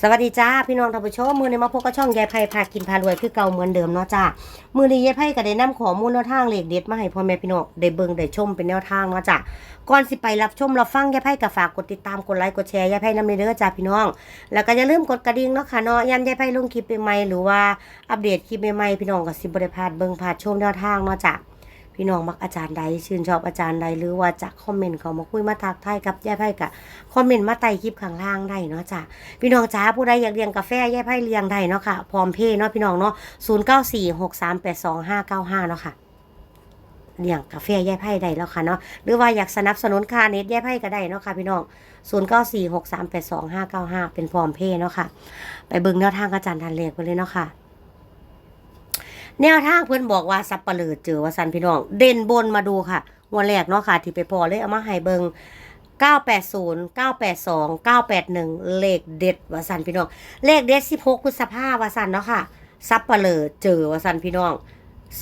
สวัสดีจ้าพี่น้องท่านผู้ชมมือในมาพบกับช่องยายไพ่พากินพารวยคือเก่าเหมือนเดิมเนาะจ้ามือในยายไพ่ก็ได้นำข้อมูลแนวทางเลขเด็ดมาให้พ่อแม่พี่น้องได้เบิ่งได้ชมเป็นแนวทางเนาะจ้าก่อนสิไปรับชมรับฟังยายไพ่ก็ฝากกดติดตามกดไลค์กดแชร์ยายไพ่นำในเด้อจ้าพี่น้อง แล้วก็อย่าลืมกดกระดิ่งเนาะค่ะเนาะยันยายไพ่ลงคลิปใหม่ๆหรือว่าอัปเดตคลิปใหม่ๆพี่น้องก็สิบ่ได้พลาดเบิ่งพลาดชมแนวทางเนาะจ้า พี่น้องมักอาจารย์ใดชื่นชอบอาจารย์ใดหรือว่าจะคอมเมนต์เขามาคุยมาทักทายกับยายไพ่กะคอมเมนต์มาไต่คลิปข้างล่างได้เนาะจ้ะพี่น้องจ้าผู้ใดอยากเลี้ยงกาแฟยายไพ่เลี้ยงได้เนาะค่ะพร้อมเพย์เนาะพี่น้องเนาะศูนย์เก้าสี่หกสามแปดสองห้าเก้าห้าเนาะค่ะเลี้ยงกาแฟยายไพ่ได้แล้วค่ะเนาะหรือว่าอยากสนับสนุนค่าเน็ตยายไพ่ก็ได้เนาะค่ะพี่น้องศูนย์เก้าสี่หกสามแปดสองห้าเก้าห้าเป็นพร้อมเพย์เนาะค่ะ ไปเบิ่งแนวทางอาจารย์ทันเลขไปเลยเนาะค่ะ แนวทางเพื่อนบอกว่าสับปะเลอเจอว่าสันพี่น้อง เด่นบนมาดูค่ะงวันแรกเนาะค่ะ ที่ไปพอเลยเอามาให้เบิง980 982 981 เลขเด็ดวาสันพี่น้อง เลขเด็ด 16พฤษภาวาสันเนาะค่ะสับเปะเลอเจอวาสันพี่น้อง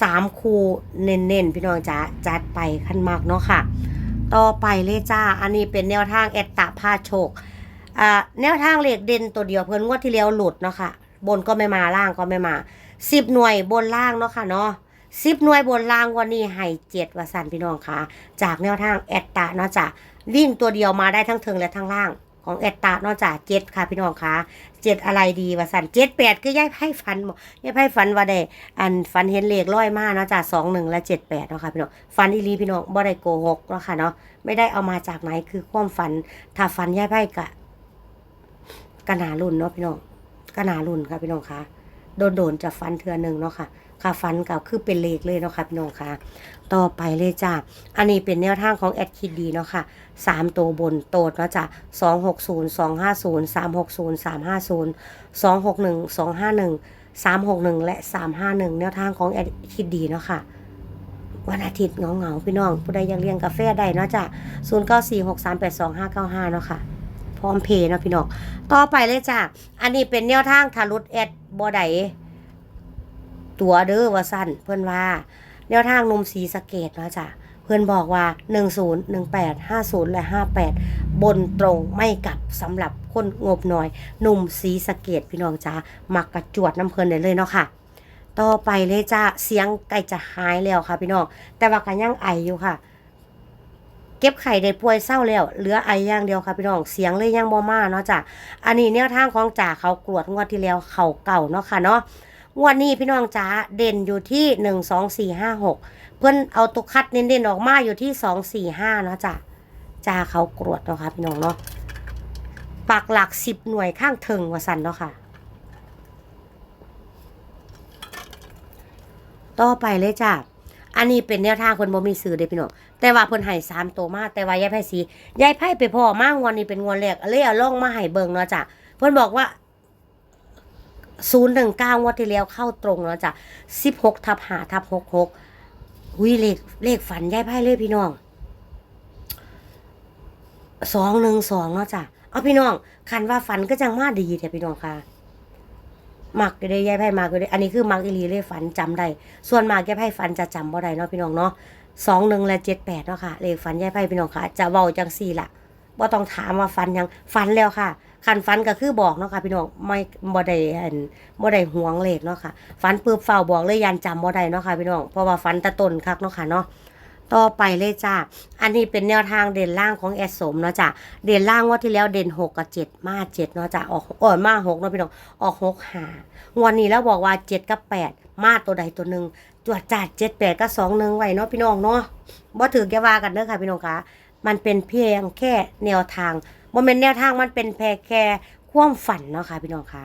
สามคูเน้นๆ พี่น้องจ๋าจัดไปขั้นมากเนาะค่ะ ต่อไปเลยจ้า อันนี้เป็นแนวทางแอตตาพาโชค อ่า แนวทางเลขเด่นตัวเดียวเพิ่นงวดที่แล้วหลุดเนาะค่ะ บนก็ไม่มาล่างก็ไม่มา สิบหน่วยบนล่างเนาะค่ะเนาะสิบหน่วยบนล่างวันนี้ให้เจ็ดว่าสันพี่น้องค่ะ จากแนวทางแอตตาเนาะจ้ะวิ่งตัวเดียวมาได้ทั้งเทิงและทั้งล่าง ของแอตตาเนาะจ้ะเจ็ดค่ะพี่น้องค่ะเจ็ดอะไรดีว่าสันเจ็ดแปดคือย่ายไพ่ฝันย่ายไพ่ฝันว่าได้อันฝันเห็นเลขร้อยมากเนาะจ้ะสองหนึ่งและเจ็ดแปดเนาะค่ะพี่น้องฝันอีหลีพี่น้องบ่ได้โกหกเนาะค่ะเนาะไม่ได้เอามาจากไหนคือความฝันถ้าฝันย่ายไพ่กะกะนารุ่นเนาะพี่น้องกะนารุ่นค่ะพี่น้องคะ โดนๆจะฟันเทือหนึ่งเนาะค่ะค่ะฟันกับคือเป็นเลขเลยเนาะค่ะพี่น้องค่ะ ต่อไปเลยจ้าอันนี้เป็นแนวทางของแอดคิดดีเนาะค่ะสามตัวบนโตดเนาะจ้ะสองหกศูนย์สองห้าศูนย์สามหกศูนย์สามห้าศูนย์สองหกหนึ่งสองห้าหนึ่งสามหกหนึ่งและสามห้าหนึ่งแนวทางของแอดคิดดีเนาะค่ะวันอาทิตย์เงาเงาๆพี่น้อง ผู้ใดอยากเลี้ยงกาแฟได้เนาะจ้ะศูนย์เก้าสี่หกสามแปดสองห้าเก้าห้าเนาะค่ะ พร้อมเพย์เนาะพี่น้องต่อไปเลยจ้ะอันนี้เป็นแนวทางทารุดแอดบอไดตัวเด้อว่าสั้นเพื่อนว่า แนวทางหนุ่มสีสเกตเนาะจ้ะเพื่อนบอกว่า 10 18 50 และ 58 บนตรงไม่กลับสำหรับคนงบหน่อยหนุ่มสีสเกตพี่น้องจ้ามักกระจวดน้ำเพลินได้เลยเนาะค่ะ ต่อไปเลยจ้าเสียงใกล้จะหายแล้วค่ะพี่น้องแต่ว่ากันยังไออยู่ค่ะ เก็บไข่ได้ป่วยเศร้าแล้ว เหลือไออย่างเดียวค่ะพี่น้อง เสียงเลยยังบ่มาเนาะจ้ะ อันนี้แนวทางของจ่าเขากรวดงวดที่แล้วเขาเก่าเนาะค่ะเนาะงวดนี้พี่น้องจ๋าเด่นอยู่ที่หนึ่งสองสี่ห้าหกเพื่อนเอาตัวคัดเน้นๆออกมาอยู่ที่สองสี่ห้าเนาะจ้ะจ่าเขากรวดเนาะค่ะพี่น้องเนาะปักหลักสิบหน่วยข้างเทิงวสันเนาะค่ะ ต่อไปเลยจ้ะ อันนี้เป็นแนวทางคนบ่มีสื่อเด้พี่น้องแต่ว่าเพิ่นให้สามตัวมาแต่ว่ายายไพ่สียายไพ่ไปพ่อมางวันนี้เป็นงวดแรกเลยเอาลงมาให้เบิ่งเนาะจ้ะเพิ่นบอกว่าศูนย์หนึ่งเก้างวดที่แล้วเข้าตรงเนาะจ้ะสิบหกทับหาทับหกหกหุยเลขเลขฝันยายไพ่เลยพี่น้องสองหนึ่งสองเนาะจ้ะเอาพี่น้องคันว่าฝันก็จังมาดีแต่พี่น้องค่ะ มักก็ได้ยายไพ่มากก็ได้อันนี้คือมักอีหลีเลยฝันจำได้ ส่วนมากยายไพ่ฝันจะจำบ่ได้เนาะพี่น้องเนาะสองหนึ่งและเจ็ดแปดเนาะค่ะเลขฝันยายไพ่พี่น้องค่ะ จะเว้าจังสี่ละบ่ต้องถามว่าฝันยังฝันแล้วค่ะคันฝันก็คือบอกเนาะค่ะพี่น้องไม่บ่ได้อันบ่ได้ห่วงเลขเนาะค่ะฝันปืบเฝ้าบอกเลยยันจำบ่ได้เนาะค่ะพี่น้องเพราะว่าฝันตะต้นคักเนาะค่ะเนาะ ต่อไปเลยจ้าอันนี้เป็นแนวทางเด่นล่างของแอดสมเนาะจ้ะเด่นล่างว่าที่แล้วเด่นหกกับเจ็ดมาเจ็ดเนาะจ้ะออกเออมาหกเนาะพี่น้องออกหกหาวันนี้แล้วบอกว่าเจ็ดกับแปดมาตัวใดตัวหนึ่งจวดจัดเจ็ดแปดก็สองหนึ่งไว้เนาะพี่น้องเนาะบ่ถือแกว่ากันเด้อค่ะพี่น้องคะมันเป็นเพียงแค่แนวทางบ่เป็นแนวทางมันเป็นแค่แค่ความฝันเนาะค่ะพี่น้องคะ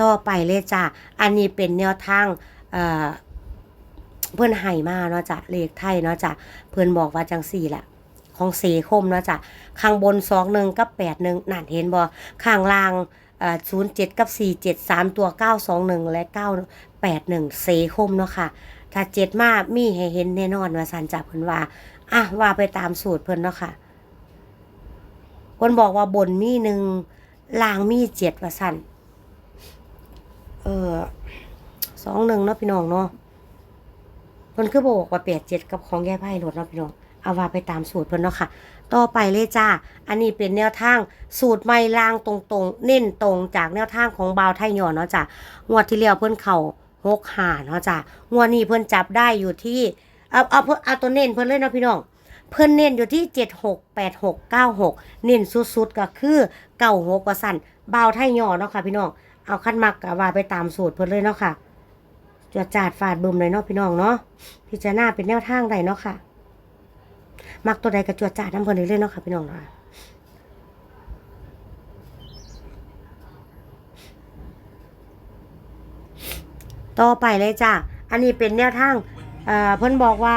ต่อไปเลยจ้าอันนี้เป็นแนวทางเอ่อ เพื่อนไห้มาเนาะจ้ะเลขไทยเนาะจ้ะเพื่อนบอกว่าจังสี่แหละของเสคมเนาะจ้ะข้างบนสองหนึ่งกับแปดหนึ่งนั่นเห็นบ่ข้างล่างศูนย์เจ็ดกับสี่เจ็ดสามตัวเก้าสองหนึ่งและเก้าแปดหนึ่งเซคมเนาะค่ะ ถ้าเจ็ดมามีให้เห็นแน่นอนว่าสันจับเพิ่นว่า อะว่าไปตามสูตรเพิ่นเนาะค่ะคนบอกว่าบนมีหนึ่งล่างมีเจ็ดว่าสันเออสองหนึ่งเนาะพี่น้องเนาะ เพิ่นคือบอกว่าแปดเจ็ดกับของแย่ไพ่รถเนาะพี่น้องเอาว่าไปตามสูตรเพิ่นเนาะค่ะ ต่อไปเลยจ้า อันนี้เป็นแนวทางสูตรไม่ล่างตรงๆ เน้นตรงจากแนวทางของบาวไทยหยอนเนาะจ้ะงวดที่แล้วเพิ่นเข่าหกหาเนาะจ้ะงวดนี้เพิ่นจับได้อยู่ที่เอาเอาเพิ่นเอาตัวเน้นเพิ่นเลยเนาะพี่น้องเพิ่นเน้นอยู่ที่เจ็ดหกแปดหกเก้าหกเน้นสุดๆก็คือเก้าหกกว่าสั่นบาวไทยหยอเนาะค่ะพี่น้องเอาขั้นมักกว่าไปตามสูตรเพิ่นเลยเนาะค่ะ จวดจาดฟาดบึมเลยเนาะพี่น้องเนาะพิจารณาเป็นแนวทางใดเนาะค่ะ มักตัวใดกระจวดจาดน้ำเพลินเลยเนาะค่ะพี่น้องเนาะต่อไปเลยจ้ะ อันนี้เป็นแนวทางเอ่อเพิ่นบอกว่า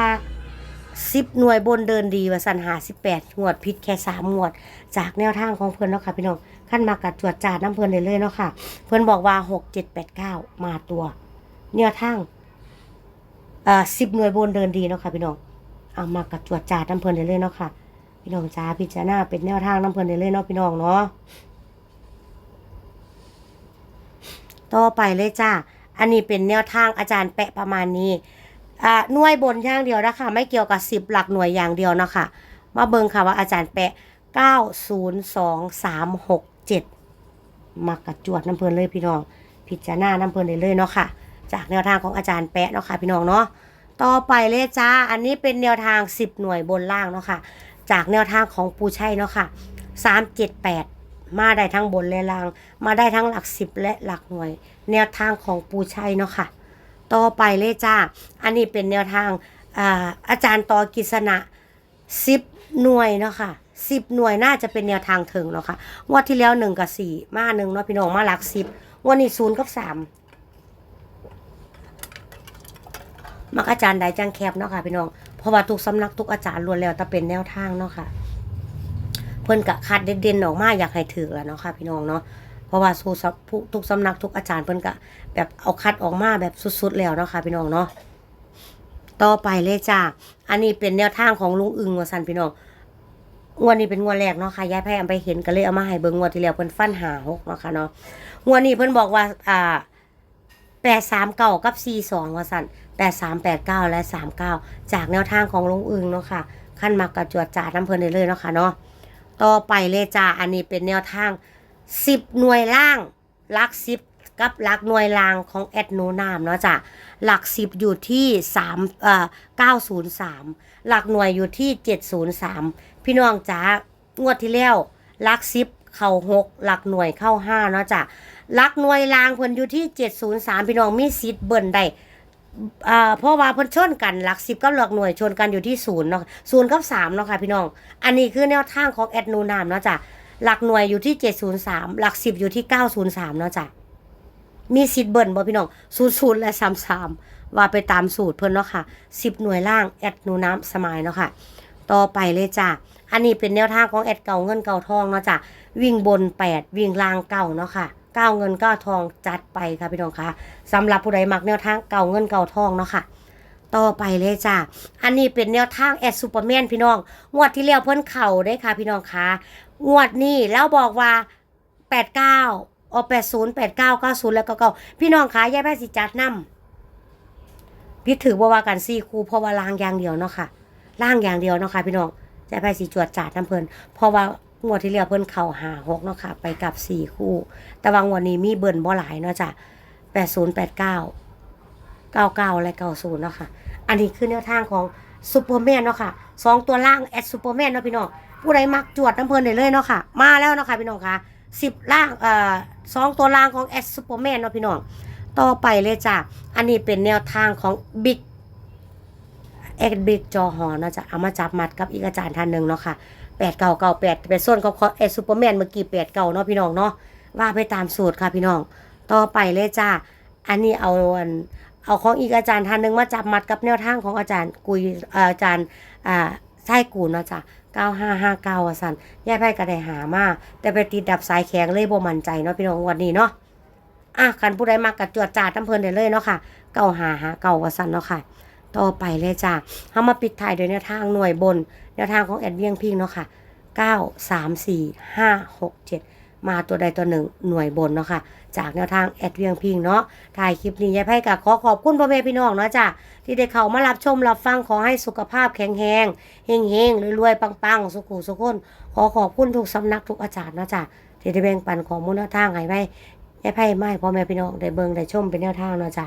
สิบหน่วยบนเดินดีว่าสันหาสิบแปดงวดพิษแค่สามงวด จากแนวทางของเพิ่อนเนาะค่ะพี่น้องขั้นมากัดจวดจาดน้ำเพิ่นเลยเลยเนาะค่ะ เพิ่อนบอกว่าหกเจ็ดแปดเก้ามาตัว แนวทางอ่อสิบหน่วยบนเดินดีเนาะค่ะพี่น้องเอามากัดจวดจ่าน้ำเพลินเลยเนาะค่ะ พี่น้องจ้าพิจารณาเป็นแนวทางน้ำเพลินเลยเนาะพี่น้องเนาะต่อไปเลยจ้าอันนี้เป็นแนวทางอาจารย์แปะประมาณนี้อ่าหน่วยบนอย่างเดียวนะคะไม่เกี่ยวกับสิบหลักหน่วยอย่างเดียวนะคะมาเบิ่งค่ะว่าอาจารย์แปะ902367มหกเจ็ดมากระจวดน้ำเพลินเลยพี่น้อง พิจารณาน้ำเพลินเลยเลยเนาะค่ะ จากแนวทางของอาจารย์แปะเนาะค่ะพี่น้องเนาะต่อไปเลยจ้า อันนี้เป็นแนวทาง 10 หน่วยบนล่างเนาะค่ะ จากแนวทางของปูชัยเนาะค่ะ 378 มาได้ทั้งบนและล่าง มาได้ทั้งหลัก 10 และหลักหน่วย แนวทางของปูชัยเนาะค่ะ ต่อไปเลยจ้า อันนี้เป็นแนวทางอาอาจารย์ตอกิษณะสิบหน่วยเนาะค่ะสิบหน่วยน่าจะเป็นแนวทางถึงเนาะค่ะงวดที่แล้วหนึ่งกับสี่มาหนึ่งเนาะพี่น้องมาหลักสิบงวันนี้ศูนย์กับสาม มักอาจารย์ใดจังแคบเนาะค่ะพี่น้องเพราะว่าทุกสำนักทุกอาจารย์ล้วนแล้วแต่เป็นแนวทางเนาะค่ะ เพิ่นกะคัดเด่นๆออกมาอยากให้ถือแล้วเนาะค่ะพี่น้องเนาะเพราะว่าสู้สับผู้ทุกสำนักทุกอาจารย์เพิ่นก็แบบเอาคัดออกมาแบบสุดๆแล้วเนาะค่ะพี่น้องเนาะต่อไปเลยจ้าอันนี้เป็นแนวทางของลุงอึงวสันพี่น้องงวดนี้เป็นงวดแรกเนาะค่ะยายแพรเอาไปเห็นก็เลยเอามาให้เบิ่งงวดที่แล้วเพิ่นฟันหาหกเนาะค่ะเนาะงวดนี้เพิ่นบอกว่าอ่า แปดสามเก้ากับสี่สองว่าซั่นแปดสามแปดเก้าและสามเก้าจากแนวทางของลุงอึงเนาะค่ะขั้นมากระจวดจ่าน้ำเพลินเลยเนาะค่ะเนาะต่อไปเลยจ้าอันนี้เป็นแนวทางสิบหน่วยล่างลักสิบกับหลักหน่วยล่างของแอดโนนามเนาะจ้ะหลักสิบอยู่ที่สามเอ่อเก้าศูนย์สามหลักหน่วยอยู่ที่เจ็ดศูนย์สามพี่น้องจ๋างวดที่แล้วหลักสิบเข้าหกหลักหน่วยเข้าห้าเนาะจ้ะ ลักหน่วยล่างเพิ่นอยู่ที่เจ็ดศูนย์สามพี่น้องมีสิทธิ์เบิ่นได้อ่าเพราะว่าเพิ่นชนกันหลักสิบกับหลักหน่วยชนกันอยู่ที่ศูนย์เนาะศูนย์กับสามเนาะค่ะพี่น้อง อันนี้คือแนวทางของแอดโนนามเนาะจ้ะหลักหน่วยอยู่ที่ 703 หลัก10อยู่ที่ 903 เนาะจ้ะมีสิทธิ์เบิ่นบ่พี่น้อง00และ33ว่าไปตามสูตรเพิ่นเนาะค่ะ10หน่วยล่างแอดนูน้ำสมายเนาะค่ะ ต่อไปเลยจ้ะ อันนี้เป็นแนวทางของแอดเก่าเงินเก่าทองเนาะจ้ะวิ่งบน 8 วิ่งล่างเก่าเนาะค่ะเก้าเงินเก้าทองจัดไปค่ะพี่น้องคะสำหรับผู้ใดมักแนวทางเก่าเงินเก่าทองเนาะค่ะ ต่อไปเลยจ้ะอันนี้เป็นแนวทางแอดซูเปอร์แมนพี่น้องงวดที่แล้วเพิ่นเข่าได้ค่ะพี่น้องคะงวดนี้แล้วบอกว่า 89ออก80 89 90แล้วก็เก้าพี่น้องคะยายแพทย์สิจัดนำพี่ถือว่าว่ากันซี่คู่เพราะว่าลางอย่างเดียวเนาะค่ะล้างอย่างเดียวเนาะค่ะพี่น้อง ยายแพทย์สิจวดจัดน้ำเพลินเพราะว่างวดที่แล้วเพิ่นเข่าหาหกเนาะค่ะ ไปกับสี่คู่ แต่ว่างวดนี้มีเบิ่นบ่หลายเนาะจ้ะ80 89 99และ90เนาะค่ะ อันนี้คือแนวทางของซูเปอร์แมนเนาะค่ะสองตัวล่างแอดซูเปอร์แมนเนาะพี่น้องผู้ใดมักจวดน้ำเพลินได้เลยเนาะค่ะ มาแล้วเนาะค่ะพี่น้องค่ะสิบล่างเอ่อสองตัวล่างของแอดซูเปอร์แมนเนาะพี่น้องต่อไปเลยจ้ะอันนี้เป็นแนวทางของบิ๊ก เอ็กบิ๊กจอหอนะจะเอามาจับมัดกับอีกอาจารย์ท่านหนึ่งเนาะค่ะแปดเก่าเก่าแปดเป็นส่วนของแอซูเปอร์แมนเมื่อกี้แปดเก่าเนาะพี่น้องเนาะว่าไปตามสูตรค่ะพี่น้อง ต่อไปเลยจ้าอันนี้เอาเอาของอีกอาจารย์ท่านหนึ่งมาจับมัดกับแนวทางของอาจารย์กุยอาจารย์อ่าไส้กูเนาะจ้ะ9559อะสันยายไพ่ก็ได้หามา แต่ไปติดดับสายแข็งเลยบ่มั่นใจเนาะพี่น้องวันนี้เนาะอะคันผู้ใดมากกับจวดจาดน้ำเพลินได้เลยเนาะค่ะเก้าหาหาเก้าว่าสันเนาะค่ะ ต่อไปเลยจ้ะเฮามาปิดท้ายโดยแนวทางหน่วยบน แนวทางของแอดเวียงพิงเนาะค่ะ9 3 4 5 6 7 มาตัวใดตัวหนึ่งหน่วยบนเนาะค่ะ จากแนวทางแอดเวียงพิงเนาะถ่ายคลิปนี้ยายไพ่กะขอขอบคุณพ่อแม่พี่น้องเนาะจ้ะที่ได้เข้ามารับชมรับฟังขอให้สุขภาพแข็งแรงเฮงเฮงรวยๆปังๆ สุขุสุขคนขอขอบคุณทุกสำนักทุกอาจารย์เนาะจ้ะที่ได้แบ่งปันข้อมูลนวทางให้ไว้ยายไพ่ไม่พ่อแม่พี่น้องได้เบิ่งได้ชมเป็นแนวทางเนาะจ้ะ